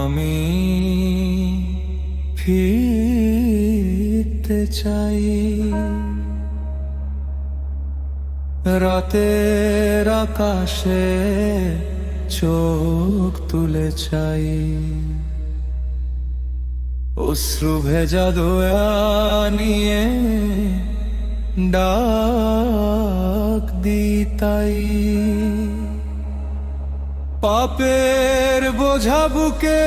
আমি ফিরতে চাই। রাতের আকাশে চোখ তুলে চাই। অশ্রু ভেজা দোয়া নিয়ে ডা দিতাই পাপের বোঝা বুকে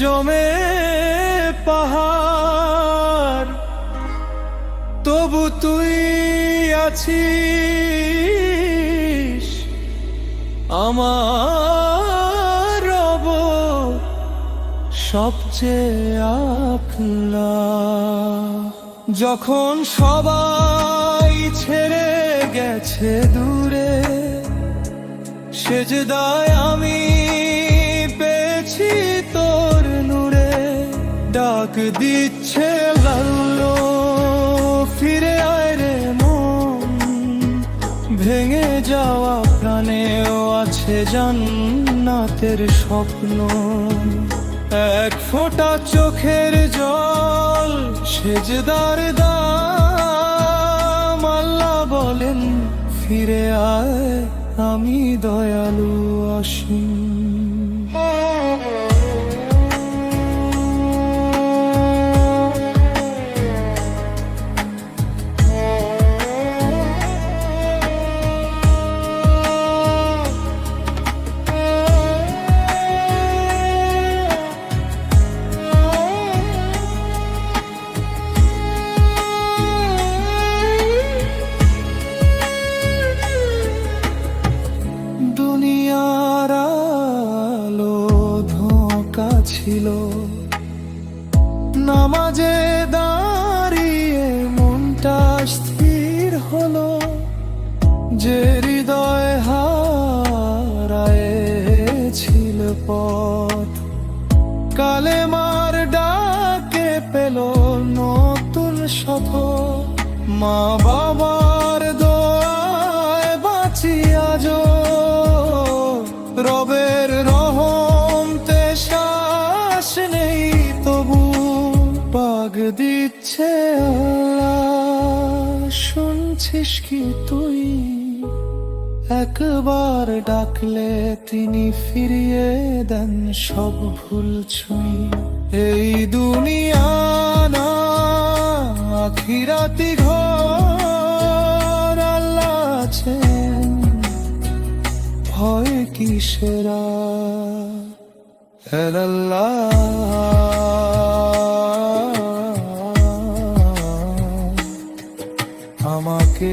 জমে পাহাড়। তবু তুই আছিস আমার রব সবচেয়ে আপনা। যখন সবাই ছেড়ে গেছে দূরে, সেজদায় আমি পেয়েছি তোর নূরে। ডাক দিচ্ছে লাল্লো, ফিরে আয় রে মন। ভেঙে যাওয়া প্রাণেও আছে জান্নাতের স্বপ্ন। এক ফোঁটা চোখের জল, সেজদার দাম ফিরে আয় আমি দয়ালু অসীম। ছিল। নামাজে দাঁড়িয়ে মনটা স্থির হলো। যে হৃদয় হারায়েছিল পথ। কালেমার ডাকে পেল নতুন শত মা বাবার পাগ দিচ্ছে শুনছিস কি তুই? একবার ডাকলে তিনি ফিরিয়ে দেন সব ভুল ছুঁই। এই দুনিয়া না, আখিরাতি ঘর আল্লাহ আছেন। ভয় কিসেরা? আল্লাহ আমাকে